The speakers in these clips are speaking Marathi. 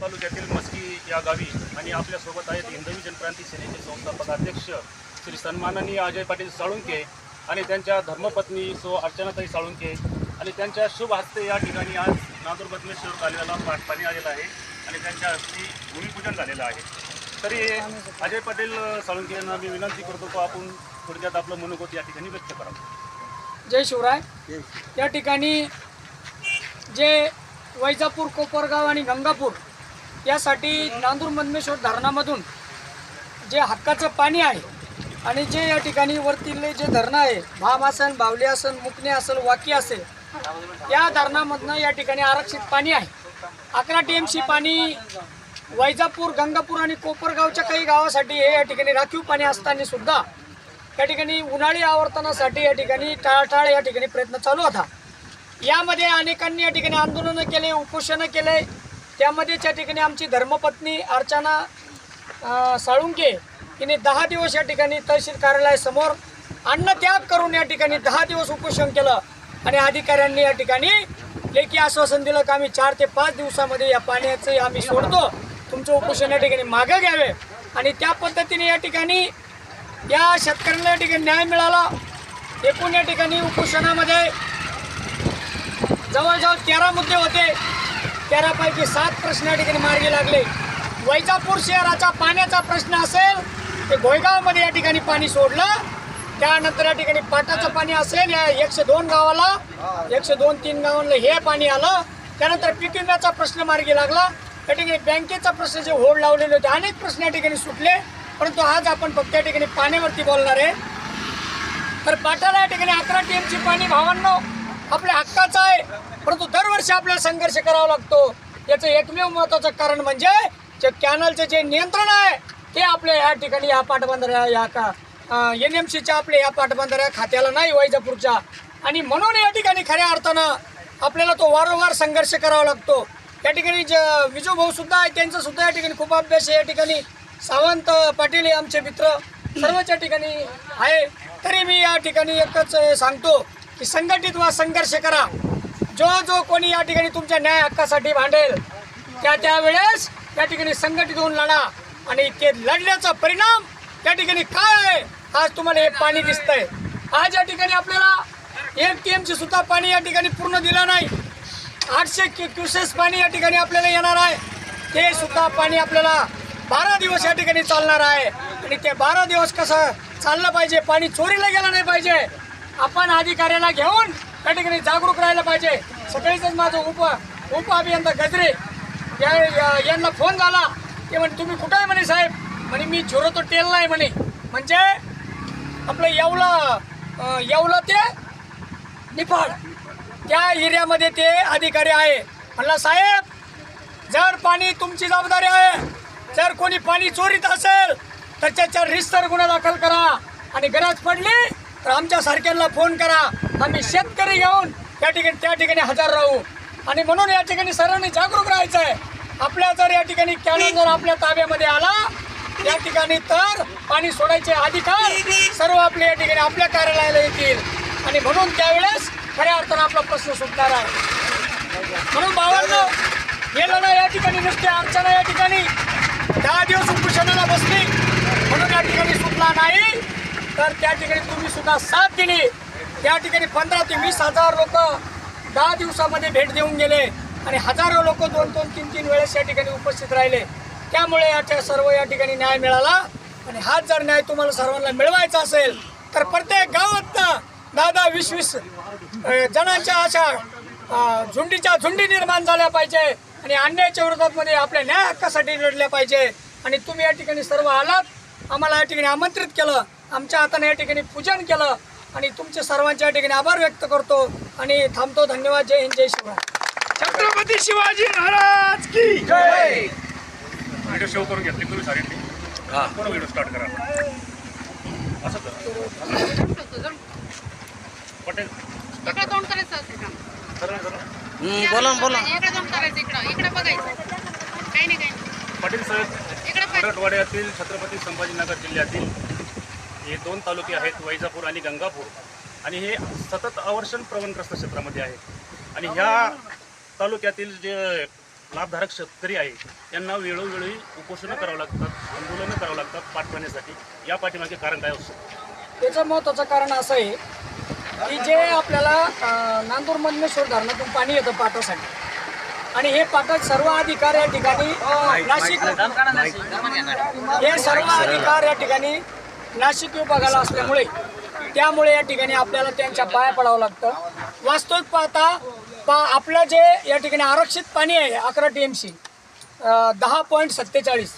तालुक्यातील मस्की या गावी आणि आपल्यासोबत आहेत हिंदवी जनक्रांती सेनेचे संस्थापक अध्यक्ष श्री सन्माननीय अजय पाटील साळुंके आणि त्यांच्या धर्मपत्नी सो अर्चनाताई साळुंके आणि त्यांच्या शुभ हस्ते या ठिकाणी आज नांदूर बदमेश्वर पाठ पाणी आलेलं आहे आणि त्यांच्या हस्ते भूमिपूजन झालेलं आहे. तरी अजय पाटील साळुंके यांना मी विनंती करतो की आपण थोडक्यात आपलं मनोगत या ठिकाणी व्यक्त करावं. जय शिवराय. या ठिकाणी जे वैजापूर कोपरगाव आणि गंगापूर यासाठी नांदूर मधमेश्वर धरणामधून जे हक्काचं पाणी आहे आणि जे या ठिकाणी वरतीले जे धरणं आहे भाम असेल बावली असेल मुकणे असेल वाकी असेल या धरणामधनं या ठिकाणी आरक्षित पाणी आहे. अकरा टी एम सी पाणी वैजापूर गंगापूर आणि कोपरगावच्या काही गावासाठी हे या ठिकाणी राखीव पाणी असताना सुद्धा या ठिकाणी उन्हाळी आवर्तनासाठी या ठिकाणी टाळाटाळ या ठिकाणी प्रयत्न चालू होता. यामध्ये अनेकांनी या ठिकाणी आंदोलनं केले उपोषणं केले त्यामध्येच या ठिकाणी आमची धर्मपत्नी अर्चना साळुंके हिने दहा दिवस या ठिकाणी तहसील कार्यालयासमोर अन्नत्याग करून या ठिकाणी दहा दिवस उपोषण केलं आणि अधिकाऱ्यांनी या ठिकाणी लेखी आश्वासन दिलं की आम्ही चार ते पाच दिवसामध्ये या पाण्याचं आम्ही सोडतो. तुमचं उपोषण या ठिकाणी मागं घ्यावे. आणि त्या पद्धतीने या ठिकाणी या शेतकऱ्यांना या ठिकाणी न्याय मिळाला. एकूण या ठिकाणी उपोषणामध्ये जवळजवळ तेरा मुद्दे होते. तेरापैकी सात प्रश्न या ठिकाणी मार्गी लागले. वैजापूर शहराचा पाण्याचा प्रश्न असेल ते घोयगावमध्ये या ठिकाणी पाणी सोडलं. त्यानंतर या ठिकाणी पाटाचं पाणी असेल या एकशे दोन गावाला. एकशे दोन तीन गावांना हे पाणी आलं. त्यानंतर पीक विम्याचा प्रश्न मार्गी लागला. त्या ठिकाणी बँकेचा प्रश्न जे होड लावलेले होते अनेक प्रश्न या ठिकाणी सुटले. परंतु आज आपण फक्त या ठिकाणी पाण्यावरती बोलणार आहे. तर पाटाला या ठिकाणी अकरा टीएमची पाणी भावांनो आपल्या हक्काचं आहे. परंतु दरवर्षी आपल्याला संघर्ष करावा लागतो. याचं एकमेव महत्त्वाचं कारण म्हणजे जे कॅनलचं जे नियंत्रण आहे ते आपल्या या ठिकाणी या पाटबंधाऱ्या या का एन एम सीच्या आपल्या या पाटबंधाऱ्या खात्याला नाही वैजापूरच्या. आणि म्हणून या ठिकाणी खऱ्या अर्थानं आपल्याला तो वारंवार संघर्ष करावा लागतो. या ठिकाणी ज विजू भाऊ आहे त्यांचासुद्धा या ठिकाणी खूप अभ्यास आहे. या ठिकाणी सावंत पाटील हे आमचे मित्र सर्वच या ठिकाणी आहे. तरी मी या ठिकाणी एकच सांगतो की संघटित वा संघर्ष करा. जो जो कोणी या ठिकाणी तुमच्या न्याय हक्कासाठी भांडेल त्या त्यावेळेस या ठिकाणी संघटित होऊन लढा आणि ते लढण्याचा परिणाम त्या ठिकाणी काय आहे आज तुम्हाला हे पाणी दिसतंय. आज या ठिकाणी आपल्याला एक टी एमची सुद्धा पाणी या ठिकाणी पूर्ण दिलं नाही. आठशे क्यु- क्युसेस पाणी या ठिकाणी आपल्याला येणार आहे. ते सुद्धा पाणी आपल्याला बारा दिवस या ठिकाणी चालणार आहे. आणि ते बारा दिवस कसं चाललं पाहिजे पाणी चोरीला गेलं नाही पाहिजे आपण अधिकाऱ्याला घेऊन त्या ठिकाणी जागरूक राहायला पाहिजे. सकाळीच माझं उप उप अभियंता गजरे या यांना फोन झाला. ते म्हणे तुम्ही कुठं आहे म्हणे साहेब? म्हणे मी झुरो तो टेलला आहे म्हणे. म्हणजे आपलं येवलं अं, येवलं ते निफाड. त्या एरियामध्ये ते अधिकारी आहे. म्हणला साहेब जर पाणी तुमची जबाबदारी आहे जर कोणी पाणी चोरीत असेल तर त्याच्यावर रिस्तर गुन्हा दाखल करा. आणि गरज पडली तर आमच्या सारख्यांना फोन करा. आम्ही शेतकरी घेऊन त्या ठिकाणी त्या ठिकाणी हजर राहू. आणि म्हणून या ठिकाणी सर्वांनी जागरूक राहायचं आहे आपल्या जर या ठिकाणी कॅनल जर आपल्या ताब्यामध्ये आला या ठिकाणी तर पाणी सोडायचे अधिकार सर्व आपले या ठिकाणी आपल्या कार्यालयाला येतील. आणि म्हणून त्यावेळेस खऱ्या अर्थानं आपला प्रश्न सुटणार आहे. म्हणून बाबांना हे लढा या ठिकाणी नुसते अर्चना या ठिकाणी दहा दिवस उपोषणाला बसली. म्हणून या ठिकाणी सुटला नाही. तर त्या ठिकाणी तुम्ही सुद्धा साथ दिली त्या ठिकाणी पंधरा ते वीस हजार लोक दहा दिवसामध्ये भेट देऊन गेले आणि हजारो लोक दोन दोन तीन तीन वेळेस या ठिकाणी उपस्थित राहिले. त्यामुळे या सर्व या ठिकाणी न्याय मिळाला आणि हाच जर न्याय तुम्हाला सर्वांना मिळवायचा असेल तर प्रत्येक गावातनं दहा दहा वीस वीस जणांच्या अशा झुंडीच्या झुंडी निर्माण झाल्या पाहिजे आणि अन्यायाच्या विरोधात मध्ये आपल्या न्याय हक्कासाठी लढल्या पाहिजे. आणि तुम्ही या ठिकाणी सर्व आलात आम्हाला या ठिकाणी आमंत्रित केलं. आमच्या हाताने या ठिकाणी पूजन केलं आणि तुमचे सर्वांच्या या ठिकाणी आभार व्यक्त करतो आणि थांबतो. धन्यवाद. जय हिंद जय शिवराय. छत्रपती शिवाजी महाराज की जय! व्हिडिओ करून घेतले. तुम्ही सारे पूर्ण व्हिडिओ स्टार्ट करा. असं करा. पटेल. इकडे तोंड करायचं बोला बोला इकडे तोंड करायचं इकडं. इकडे बघायचं. काही नाही काही नाही. पाटील साहेब मराठवाड्यातील छत्रपती संभाजीनगर जिल्ह्यातील हे दोन तालुके आहेत वैजापूर आणि गंगापूर आणि हे सतत आवर्षण प्रवणग्रस्त क्षेत्रामध्ये आहे आणि ह्या तालुक्यातील जे लाभधारक शेतकरी आहे यांना वेळोवेळी उपोषणं करावं लागतात आंदोलनं करावं लागतात पाठवण्यासाठी या पाठीमागे कारण काय असू? त्याचं महत्त्वाचं कारण असं आहे की जे आपल्याला नांदूर मधमेश्वर धरणातून पाणी येतं पाटासाठी आणि हे पाटात सर्व अधिकार या ठिकाणी नाशिक हे सर्व अधिकार या ठिकाणी नाशिक विभागाला असल्यामुळे त्यामुळे या ठिकाणी आपल्याला त्यांच्या पाया पडावं लागतं. वास्तविक पाहता पा आपलं जे या ठिकाणी आरक्षित पाणी आहे अकरा टी एम सी दहा पॉईंट सत्तेचाळीस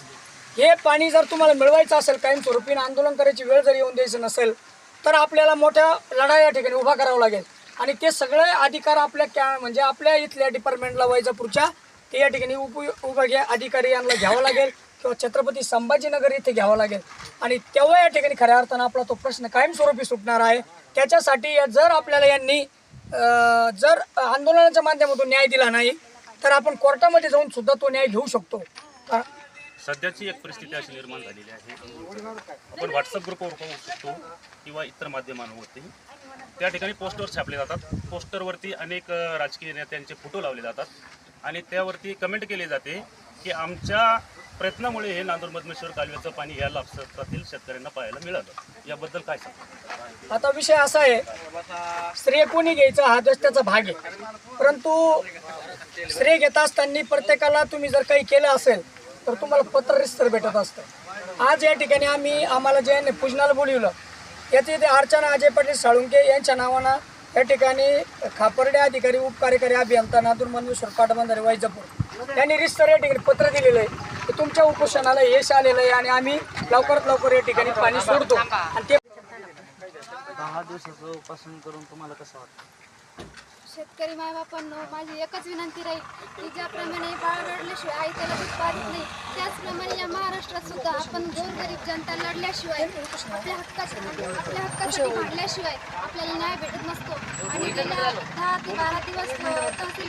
हे पाणी जर तुम्हाला मिळवायचं असेल कायमस्वरूपी आंदोलन करायची वेळ जर येऊन द्यायचं नसेल तर आपल्याला मोठ्या लढा या ठिकाणी उभा करावा लागेल. आणि ते सगळे अधिकार आपल्या कॅ म्हणजे आपल्या इथल्या डिपार्टमेंटला वैजापूरच्या ते या ठिकाणी उप विभागीय अधिकारी यांना घ्यावं लागेल. किंवा छत्रपती संभाजीनगर इथे घ्यावं लागेल. आणि तेव्हा या ठिकाणी खऱ्या अर्थानं आपला तो प्रश्न कायमस्वरूपी सुटणार आहे. त्याच्यासाठी जर आपल्याला यांनी जर आंदोलनाच्या माध्यमातून न्याय दिला नाही तर आपण कोर्टामध्ये जाऊन सुद्धा तो न्याय घेऊ शकतो. का- सध्याची एक परिस्थिती अशी निर्माण झालेली आहे. आपण व्हॉट्सअप ग्रुपवर पाहू शकतो किंवा इतर माध्यमांवरती. त्या ठिकाणी पोस्टर छापले जातात. पोस्टरवरती अनेक राजकीय नेत्यांचे फोटो लावले जातात. आणि त्यावरती कमेंट केले जाते की आमच्या प्रयत्नामुळे हे नांदूर मधमेश्वर कालव्याचं पाणी या लाभक्षेत्रातील शेतकऱ्यांना पाहायला मिळालं. याबद्दल काय सांग आता विषय असा आहे श्रेय कोणी घ्यायचा हा देश भाग आहे. परंतु श्रेय घेत असताना प्रत्येकाला तुम्ही जर काही केलं असेल तर तुम्हाला पत्र रिस्तर भेटत असतं. आज या ठिकाणी आम्ही आम्हाला जे पूजनाला बोलवलं. याचे इथे अर्चना अजय पाटील साळुंके यांच्या नावानं या ठिकाणी खापर्डे अधिकारी उपकार्यकारी अभियंता नांदूर मधमेश्वर पाटबंधारे वैजापूर. यांनी रिस्तर या ठिकाणी पत्र दिलेलं आहे. की तुमच्या उपोषणाला यश आलेलं आहे आणि आम्ही लवकरात लवकर या ठिकाणी पाणी सोडतो. आणि ते दहा दिवसाचं उपासन करून तुम्हाला कसं वाटतं? शेतकरी मायबापांनो माझी एकच विनंती राहील की ज्याप्रमाणे बाळ रडल्याशिवाय आई त्याला दूध पाहत नाही त्याचप्रमाणे या महाराष्ट्रात सुद्धा आपण गोरगरीब जनता लढल्याशिवाय आपल्या हक्कासाठी आपल्या हक्कासाठी भांडल्याशिवाय आपल्याला न्याय भेटत नसतो. आणि गेल्या दहा ते बारा दिवस तहसील